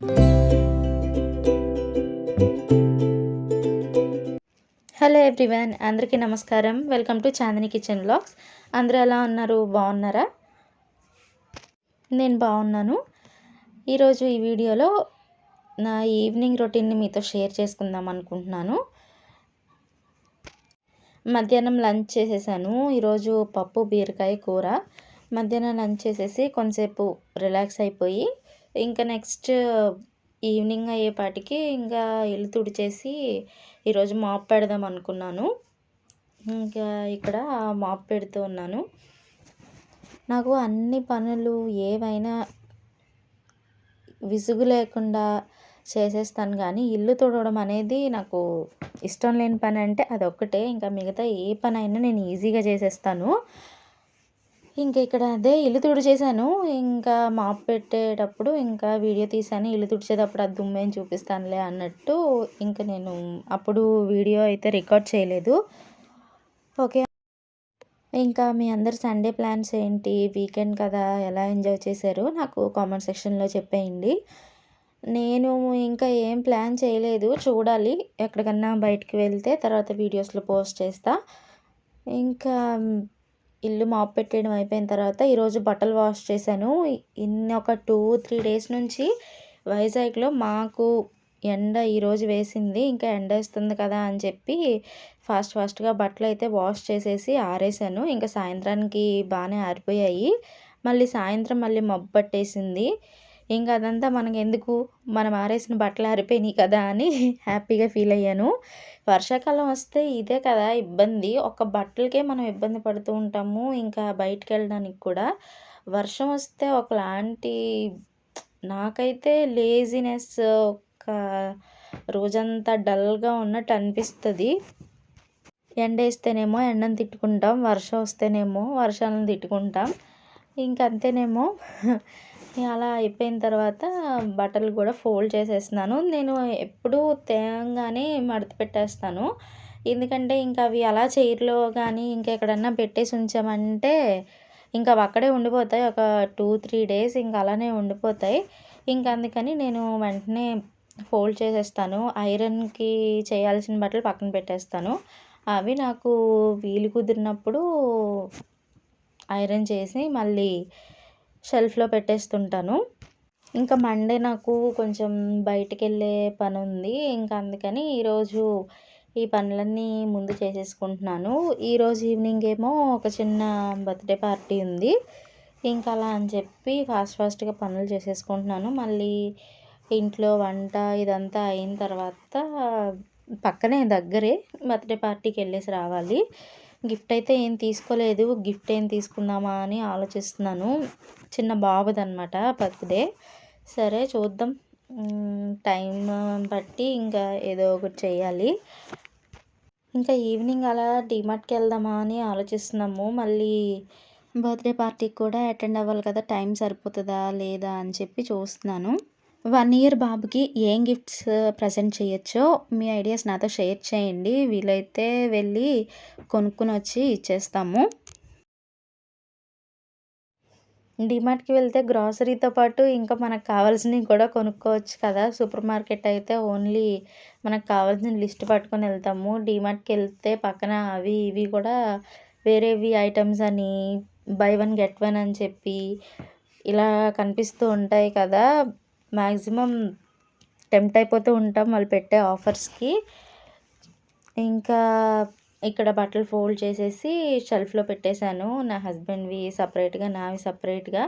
Hello everyone అందరికీ నమస్కారం. Welcome to Chandini kitchen blogs. అందరూ ఎలా ఉన్నారు? బాగున్నారా? నేను బాగున్నాను. ఈరోజు ఈ వీడియోలో నా ఈవినింగ్ రొటీన్ని మీతో షేర్ చేసుకుందాం అనుకుంటున్నాను. మధ్యాహ్నం లంచ్ చేసేసాను. ఈరోజు పప్పు బీరకాయ కూర. మధ్యాహ్నం లంచ్ చేసేసి కొంతసేపు రిలాక్స్ అయిపోయి ఇంకా నెక్స్ట్ ఈవినింగ్ అయ్యేపాటికి ఇంకా ఇల్లు తుడిచేసి ఈరోజు మాప్ పెడదాం అనుకున్నాను. ఇంకా ఇక్కడ మాప్ పెడుతూ ఉన్నాను. నాకు అన్ని పనులు ఏవైనా విసుగు లేకుండా చేసేస్తాను కానీ ఇల్లు తుడవడం అనేది నాకు ఇష్టం లేని పని అంటే అదొక్కటే. ఇంకా మిగతా ఏ పని అయినా నేను ఈజీగా చేసేస్తాను. ఇంకా ఇక్కడ అదే ఇల్లు తుడిచేసాను ఇంకా మాప్ పెట్టేటప్పుడు ఇంకా వీడియో తీసాను ఇల్లు తుడిచేటప్పుడు అది దుమ్మేం చూపిస్తానులే అన్నట్టు ఇంకా నేను అప్పుడు వీడియో అయితే రికార్డ్ చేయలేదు. ఓకే. ఇంకా మీ అందరు సండే ప్లాన్స్ ఏంటి? వీకెండ్ కదా ఎలా ఎంజాయ్ చేశారు? నాకు కామెంట్ సెక్షన్లో చెప్పేయండి. నేను ఇంకా ఏం ప్లాన్ చేయలేదు. చూడాలి ఎక్కడికన్నా బయటికి వెళ్తే తర్వాత వీడియోస్లో పోస్ట్ చేస్తా. ఇంకా ఇల్లు మాప్ పెట్టేయడం అయిపోయిన తర్వాత ఈరోజు బట్టలు వాష్ చేశాను. ఇన్ని ఒక టూ త్రీ డేస్ నుంచి వైజాగ్లో మాకు ఎండ ఈరోజు వేసింది. ఇంకా ఎండ వేస్తుంది కదా అని చెప్పి ఫాస్ట్ ఫాస్ట్గా బట్టలు అయితే వాష్ చేసేసి ఆరేసాను. ఇంకా సాయంత్రానికి బాగానే ఆరిపోయాయి. మళ్ళీ సాయంత్రం మళ్ళీ మబ్బు పట్టేసింది. ఇంకా అదంతా మనకి ఎందుకు మనం ఆరేసిన బట్టలు ఆరిపోయినాయి కదా అని హ్యాపీగా ఫీల్ అయ్యాను. వర్షాకాలం వస్తే ఇదే కదా ఇబ్బంది. ఒక బట్టలకే మనం ఇబ్బంది పడుతూ ఉంటాము. ఇంకా బయటికి వెళ్ళడానికి కూడా వర్షం వస్తే ఒకలాంటి నాకైతే లేజినెస్ ఒక రోజంతా డల్గా ఉన్నట్టు అనిపిస్తుంది. ఎండ వేస్తేనేమో ఎండను తిట్టుకుంటాం. వర్షం వస్తేనేమో వర్షాలను తిట్టుకుంటాం. ఇంకంతేనేమో అలా అయిపోయిన తర్వాత బట్టలు కూడా ఫోల్డ్ చేసేస్తున్నాను. నేను ఎప్పుడూ తేగానే మడత పెట్టేస్తాను. ఎందుకంటే ఇంకా అవి అలా చైర్లో కానీ ఇంకెక్కడన్నా పెట్టేసి ఉంచామంటే ఇంకా అవి అక్కడే ఉండిపోతాయి. ఒక టూ త్రీ డేస్ ఇంకా అలానే ఉండిపోతాయి. ఇంకా అందుకని నేను వెంటనే ఫోల్డ్ చేసేస్తాను. ఐరన్కి చేయాల్సిన బట్టలు పక్కన పెట్టేస్తాను. అవి నాకు వీలు కుదిరినప్పుడు ఐరన్ చేసి మళ్ళీ షెల్ఫ్లో పెట్టేస్తుంటాను. ఇంకా మండే నాకు కొంచెం బయటికి వెళ్ళే పని ఉంది ఇంకా అందుకని ఈరోజు ఈ పనులన్నీ ముందు చేసేసుకుంటున్నాను. ఈరోజు ఈవినింగ్ ఏమో ఒక చిన్న బర్త్డే పార్టీ ఉంది. ఇంకా అలా అని చెప్పి ఫాస్ట్ ఫాస్ట్గా పనులు చేసేసుకుంటున్నాను. మళ్ళీ ఇంట్లో వంట ఇదంతా అయిన తర్వాత పక్కనే దగ్గరే బర్త్డే పార్టీకి వెళ్ళేసి రావాలి. గిఫ్ట్ అయితే ఏం తీసుకోలేదు. గిఫ్ట్ ఏం తీసుకుందామా అని ఆలోచిస్తున్నాను. చిన్న బాబుదనమాట బర్త్డే. సరే చూద్దాం. టైం బట్టి ఇంకా ఏదో ఒకటి చేయాలి ఇంకా ఈవినింగ్ అలా డిమార్ట్కి వెళ్దామా అని ఆలోచిస్తున్నాము. మళ్ళీ బర్త్డే పార్టీకి కూడా అటెండ్ అవ్వాలి కదా టైం సరిపోతుందా లేదా అని చెప్పి చూస్తున్నాను. వన్ ఇయర్ బాబుకి ఏం గిఫ్ట్స్ ప్రజెంట్ చేయొచ్చో మీ ఐడియాస్ నాతో షేర్ చేయండి. వీలైతే వెళ్ళి కొనుక్కొని వచ్చి ఇచ్చేస్తాము. డిమార్ట్కి వెళ్తే గ్రాసరీతో పాటు ఇంకా మనకు కావాల్సినవి కూడా కొనుక్కోవచ్చు కదా. సూపర్ మార్కెట్ అయితే ఓన్లీ మనకు కావాల్సిన లిస్ట్ పట్టుకొని వెళ్తాము. డిమార్ట్కి వెళ్తే పక్కన అవి ఇవి కూడా వేరేవి ఐటమ్స్ అని బై వన్ గెట్ వన్ అని చెప్పి ఇలా కనిపిస్తూ ఉంటాయి కదా. మ్యాక్సిమం టెంప్ట్ అయిపోతూ ఉంటాం వాళ్ళు పెట్టే ఆఫర్స్కి. ఇంకా ఇక్కడ బట్టలు ఫోల్డ్ చేసేసి షెల్ఫ్లో పెట్టేశాను. నా హస్బెండ్వి సపరేట్గా నావి సపరేట్గా.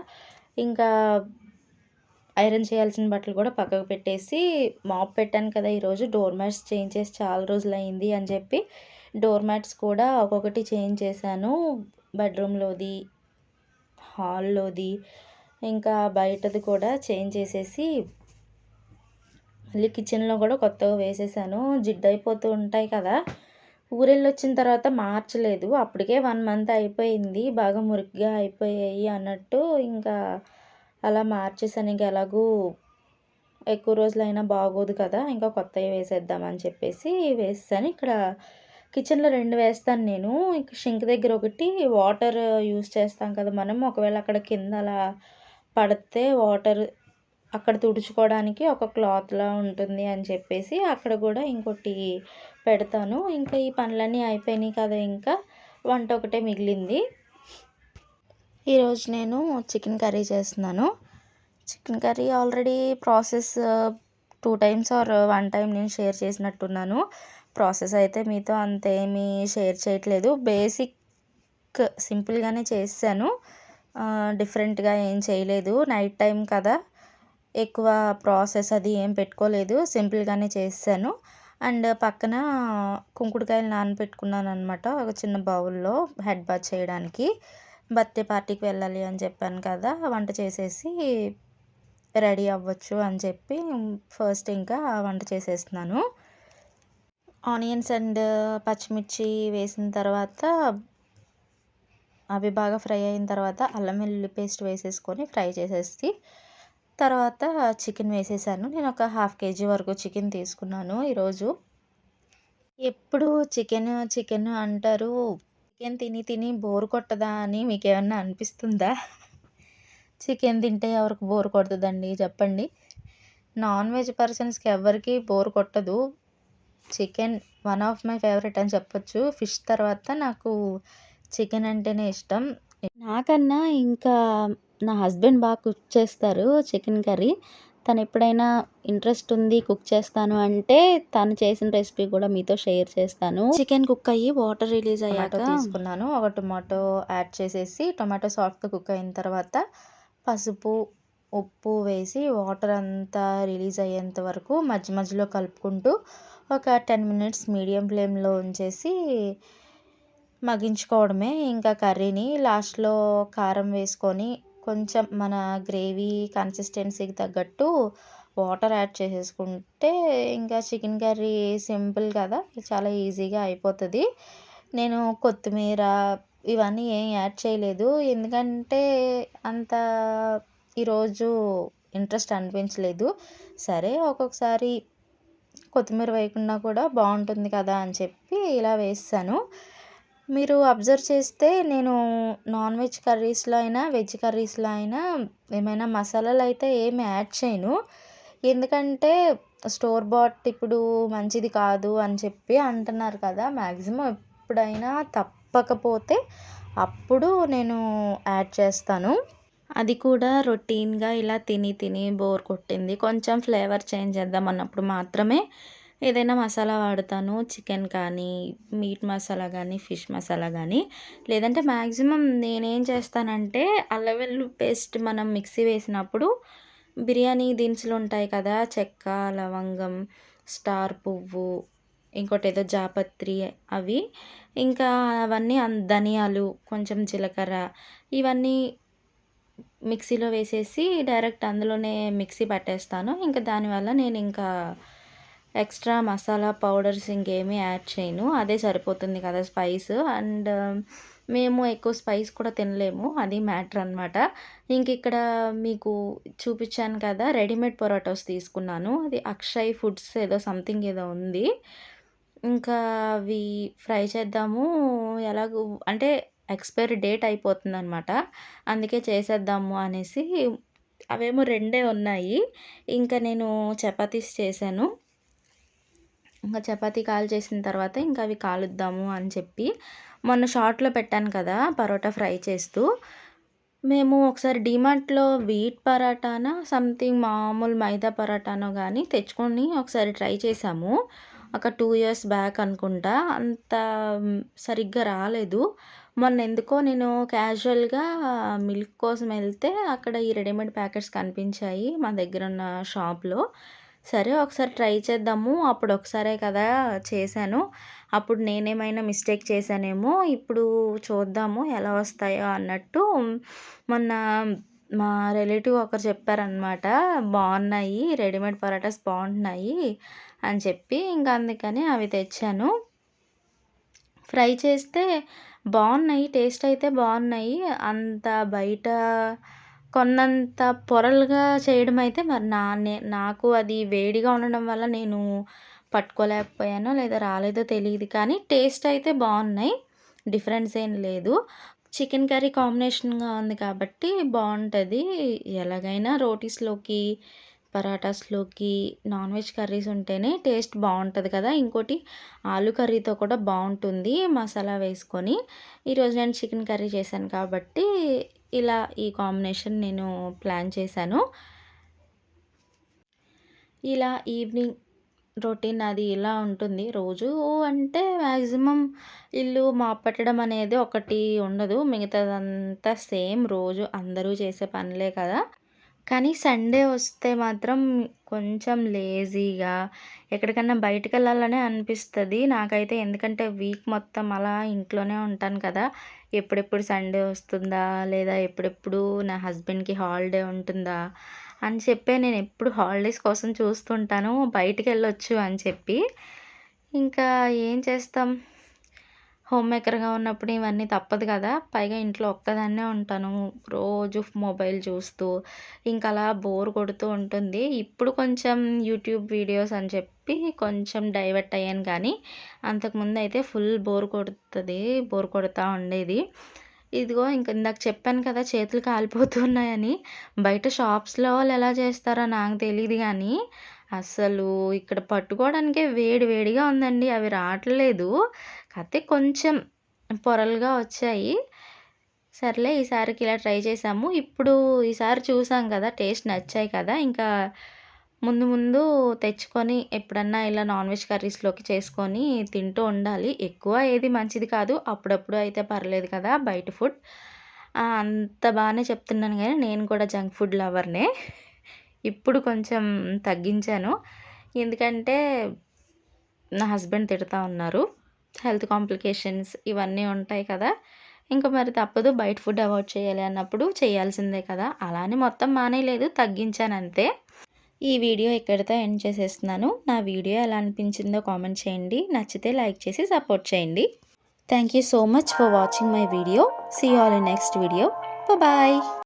ఇంకా ఐరన్ చేయాల్సిన బట్టలు కూడా పక్కకు పెట్టేసి మాప్ పెట్టాను కదా ఈరోజు. డోర్ మ్యాట్స్ చేంజ్ చేసి చాలా రోజులు అయింది అని చెప్పి డోర్ మ్యాట్స్ కూడా ఒక్కొక్కటి చేంజ్ చేశాను. బెడ్రూమ్లోది హాల్లోది ఇంకా బయటది కూడా చేంజ్ చేసేసి మళ్ళీ కిచెన్లో కూడా కొత్తగా వేసేసాను. జిడ్డు అయిపోతూ ఉంటాయి కదా. ఊరెళ్ళి వచ్చిన తర్వాత మార్చలేదు. అప్పటికే వన్ మంత్ అయిపోయింది. బాగా మురికిగా అయిపోయాయి అన్నట్టు ఇంకా అలా మార్చేసాను. ఇంకా ఎలాగూ ఎక్కువ రోజులైనా బాగోదు కదా. ఇంకా కొత్తవి వేసేద్దామని చెప్పేసి వేసాను ఇక్కడ కిచెన్లో రెండు వేస్తాను నేను. ఇంకా షింక్ దగ్గర ఒకటి వాటర్ యూస్ చేస్తాం కదా మనం. ఒకవేళ అక్కడ కింద అలా పడితే వాటర్ అక్కడ తుడుచుకోవడానికి ఒక క్లాత్‌లా ఉంటుంది అని చెప్పేసి అక్కడ కూడా ఇంకోటి పెడతాను. ఇంకా ఈ పనులన్నీ అయిపోయినాయి కదా! ఇంకా వంట ఒకటే మిగిలింది. ఈరోజు నేను చికెన్ కర్రీ చేస్తున్నాను. Chicken curry already process two times or one time నేను షేర్ చేసినట్టున్నాను. ప్రాసెస్ అయితే మీతో అంతేమీ షేర్ చేయట్లేదు. బేసిక్ సింపుల్‌గానే చేశాను డిఫరెంట్‌గా ఏం చేయలేదు. నైట్ టైం కదా! ఎక్కువ ప్రాసెస్ అది ఏం పెట్టుకోలేదు. సింపుల్‌గానే చేశాను అండ్ పక్కన కుంకుడుకాయలు నానబెట్టుకున్నాననమాట. ఒక చిన్న బౌల్‌లో హెడ్ బాత్ చేయడానికి. బర్త్‌డే పార్టీకి వెళ్ళాలి అని చెప్పాను కదా! వంట చేసేసి రెడీ అవ్వచ్చు అని చెప్పి ఫస్ట్ ఇంకా వంట చేసేస్తున్నాను. ఆనియన్స్ అండ్ పచ్చిమిర్చి వేసిన తర్వాత అవి బాగా ఫ్రై అయిన తర్వాత అల్లం వెల్లుల్లి పేస్ట్ వేసేసుకొని ఫ్రై చేసేసి తర్వాత చికెన్ వేసేసాను. నేను ఒక హాఫ్ కేజీ వరకు చికెన్ తీసుకున్నాను ఈరోజు. ఎప్పుడు చికెన్ చికెన్ అంటారు. చికెన్ తిని తిని బోర్ కొట్టదా అని మీకు ఏమన్నా అనిపిస్తుందా? చికెన్ తింటే ఎవరికి బోర్ కొడతదండి చెప్పండి. నాన్ వెజ్ పర్సన్స్‌కి ఎవరికి బోర్ కొట్టదు. Chicken one of my favourite అని చెప్పొచ్చు. ఫిష్ తర్వాత నాకు చికెన్ అంటేనే ఇష్టం. నాకన్నా ఇంకా నా హస్బెండ్ బాగా కుక్ చేస్తారు చికెన్ కర్రీ. తను ఎప్పుడైనా ఇంట్రెస్ట్ ఉంది కుక్ చేస్తాను అంటే తను చేసిన రెసిపీ కూడా మీతో షేర్ చేస్తాను. చికెన్ కుక్ అయ్యి వాటర్ రిలీజ్ అయ్యాక తీసుకున్నాను. ఒక టొమాటో యాడ్ చేసేసి టొమాటో సాఫ్ట్‌గా కుక్ అయిన తర్వాత పసుపు, ఉప్పు వేసి వాటర్ అంతా రిలీజ్ అయ్యేంత వరకు మధ్య మధ్యలో కలుపుకుంటూ ఒక 10 మినిట్స్ మీడియం ఫ్లేమ్‌లో ఉంచేసి మగ్గించుకోవడమే ఇంకా కర్రీని. లాస్ట్‌లో కారం వేసుకొని కొంచెం మన గ్రేవీ కన్సిస్టెన్సీకి తగ్గట్టు వాటర్ యాడ్ చేసేసుకుంటే ఇంకా చికెన్ కర్రీ సింపుల్ కదా! చాలా ఈజీగా అయిపోతుంది నేను కొత్తిమీర ఇవన్నీ ఏం యాడ్ చేయలేదు. ఎందుకంటే అంత ఈరోజు ఇంట్రెస్ట్ అనిపించలేదు. సరే ఒక్కొక్కసారి కొత్తిమీర వేయకుండా కూడా బాగుంటుంది కదా! అని చెప్పి ఇలా వేస్తాను మీరు అబ్జర్వ్ చేస్తే నేను నాన్ వెజ్ కర్రీస్‌లో అయినా, వెజ్ కర్రీస్‌లో అయినా ఏమైనా మసాలాలు అయితే ఏమి యాడ్ చేయను. ఎందుకంటే స్టోర్ బాట్ ఇప్పుడు మంచిది కాదు అని చెప్పి అంటున్నారు కదా! మ్యాక్సిమం ఎప్పుడైనా తప్పకపోతే అప్పుడు నేను యాడ్ చేస్తాను. అది కూడా రొటీన్‌గా ఇలా తిని తిని బోర్ కొట్టింది. కొంచెం ఫ్లేవర్ చేంజ్ చేద్దాం అన్నప్పుడు మాత్రమే ఏదైనా మసాలా వాడతాను. చికెన్ కానీ, మీట్ మసాలా కానీ, ఫిష్ మసాలా కానీ. లేదంటే మ్యాక్సిమం నేనేం చేస్తానంటే అల్లం వెల్లుల్లి పేస్ట్ మనం మిక్సీ వేసినప్పుడు బిర్యానీ దినుసులు ఉంటాయి కదా! చెక్క, లవంగం, స్టార్ పువ్వు, ఇంకోటి ఏదో జాపత్రి అవి. ఇంకా అవన్నీ ధనియాలు, కొంచెం జీలకర్ర ఇవన్నీ మిక్సీలో వేసేసి డైరెక్ట్ అందులోనే మిక్సీ పట్టేస్తాను. ఇంకా దానివల్ల నేను ఇంకా ఎక్స్ట్రా మసాలా పౌడర్స్ ఇంకేమీ యాడ్ చేయను. అదే సరిపోతుంది కదా స్పైస్. అండ్ మేము ఎక్కువ స్పైస్ కూడా తినలేము. అది మ్యాటర్ అనమాట. ఇంక ఇక్కడ మీకు చూపించాను కదా! రెడీమేడ్ పొరాటోస్ తీసుకున్నాను. అది అక్షయ్ ఫుడ్స్ ఏదో సంథింగ్ ఏదో ఉంది. ఇంకా అవి ఫ్రై చేద్దాము ఎలాగో అంటే ఎక్స్‌పైరీ డేట్ అయిపోతుందనమాట. అందుకే చేసేద్దాము అనేసి అవేమో రెండే ఉన్నాయి. ఇంకా నేను చపాతీస్ చేశాను. ఇంకా చపాతీ కాల్చేసిన తర్వాత ఇంకా అవి కాలుద్దాము అని చెప్పి మొన్న షార్ట్‌లో పెట్టాను కదా! పరోటా ఫ్రై చేస్తూ. మేము ఒకసారి డీమార్ట్‌లో వీట్ పరాటానో సంథింగ్ మామూలు మైదా పరాటానో కానీ తెచ్చుకొని ఒకసారి ట్రై చేశాము. ఒక టూ ఇయర్స్ బ్యాక్ అనుకుంటా. అంత సరిగ్గా రాలేదు. మొన్న ఎందుకో నేను క్యాజువల్‌గా మిల్క్ కోసం వెళ్తే అక్కడ ఈ రెడీమేడ్ ప్యాకెట్స్ కనిపించాయి మా దగ్గర ఉన్న షాప్‌లో. సరే ఒకసారి ట్రై చేద్దాము. అప్పుడు ఒకసారే కదా చేశాను. అప్పుడు నేనేమైనా మిస్టేక్ చేశానేమో ఇప్పుడు చూద్దాము ఎలా వస్తాయో అన్నట్టు మొన్న మా రిలేటివ్ ఒకరు చెప్పారనమాట. బాగున్నాయి రెడీమేడ్ పరాటాస్ బాగుంటున్నాయి అని చెప్పి ఇంకా అందుకని అవి తెచ్చాను. ఫ్రై చేస్తే బాగున్నాయి. టేస్ట్ అయితే బాగున్నాయి. అంత బయట కొన్నంత పొరలుగా చేయడం అయితే మరి నా నాకు అది వేడిగా ఉండడం వల్ల నేను పట్టుకోలేకపోయానో లేదా రాలేదో తెలియదు కానీ టేస్ట్ అయితే బాగున్నాయి. డిఫరెన్స్ ఏం లేదు. చికెన్ కర్రీ కాంబినేషన్‌గా ఉంది కాబట్టి బాగుంటుంది ఎలాగైనా రోటీస్‌లోకి, పరాటాస్‌లోకి నాన్ వెజ్ కర్రీస్ ఉంటేనే టేస్ట్ బాగుంటుంది కదా! ఇంకోటి ఆలు కర్రీతో కూడా బాగుంటుంది మసాలా వేసుకొని. ఈరోజు నేను చికెన్ కర్రీ చేశాను కాబట్టి ఇలా ఈ కాంబినేషన్ నేను ప్లాన్ చేశాను. ఇలా ఈవినింగ్ రొటీన్ అది ఇలా ఉంటుంది. రోజు అంటే మ్యాక్సిమం ఇల్లు మాప్ అనేది ఒకటి ఉండదు. మిగతాదంతా సేమ్ రోజు అందరూ చేసే పనులే కదా! కానీ సండే వస్తే మాత్రం కొంచెం లేజీగా ఎక్కడికన్నా బయటకెళ్ళాలనే అనిపిస్తుంది నాకైతే. ఎందుకంటే వీక్ మొత్తం అలా ఇంట్లోనే ఉంటాను కదా! ఎప్పుడెప్పుడు సండే వస్తుందా? లేదా ఎప్పుడెప్పుడు నా హస్బెండ్‌కి హాలిడే ఉంటుందా? అని చెప్పే నేను ఎప్పుడు హాలిడేస్ కోసం చూస్తుంటాను. బయటికెళ్ళొచ్చు అని చెప్పి. ఇంకా ఏం చేస్తాం? హోమ్ మేకర్‌గా ఉన్నప్పుడు ఇవన్నీ తప్పదు కదా! పైగా ఇంట్లో ఒక్కదాన్నే ఉంటాను. రోజు మొబైల్ చూస్తూ ఇంకా అలా బోర్ కొడుతూ ఉంటుంది. ఇప్పుడు కొంచెం యూట్యూబ్ వీడియోస్ అని చెప్పి కొంచెం డైవర్ట్ అయ్యాను కానీ, అంతకుముందయితే ఫుల్ బోర్ కొడుతుంది బోర్ కొడతా ఉండేది. ఇదిగో ఇంక ఇందాక చెప్పాను కదా! చేతులు కాలిపోతున్నాయని. బయట షాప్స్‌లో వాళ్ళు ఎలా చేస్తారో నాకు తెలియదు కానీ అసలు ఇక్కడ పట్టుకోవడానికే వేడి వేడిగా ఉందండి. అవి రావట్లేదు. అయితే కొంచెం పొరలుగా వచ్చాయి. సర్లే ఈసారికి ఇలా ట్రై చేసాము ఇప్పుడు ఈసారి చూసాం కదా! టేస్ట్ నచ్చాయి కదా! ఇంకా ముందు ముందు తెచ్చుకొని ఎప్పుడన్నా ఇలా నాన్ వెజ్ కర్రీస్‌లోకి చేసుకొని తింటూ ఉండాలి. ఎక్కువ ఏది మంచిది కాదు. అప్పుడప్పుడు అయితే పర్లేదు కదా! బయట ఫుడ్. అంత బాగానే చెప్తున్నాను కానీ నేను కూడా జంక్ ఫుడ్ లవర్‌నే. ఇప్పుడు కొంచెం తగ్గించాను. ఎందుకంటే నా హస్బెండ్ తిడతా ఉన్నారు. హెల్త్ కాంప్లికేషన్స్ ఇవన్నీ ఉంటాయి కదా! ఇంక మరి తప్పదు బయట ఫుడ్ అవాయిడ్ చేయాలి అన్నప్పుడు చేయాల్సిందే కదా! అలా అని మొత్తం మానేయలేదు. తగ్గించాను అంతే ఈ వీడియో ఇక్కడితో ఎండ్ చేసేస్తున్నాను. నా వీడియో ఎలా అనిపించిందో కామెంట్ చేయండి. నచ్చితే లైక్ చేసి సపోర్ట్ చేయండి. Thank you so much for watching my video. See all in next video. Bye.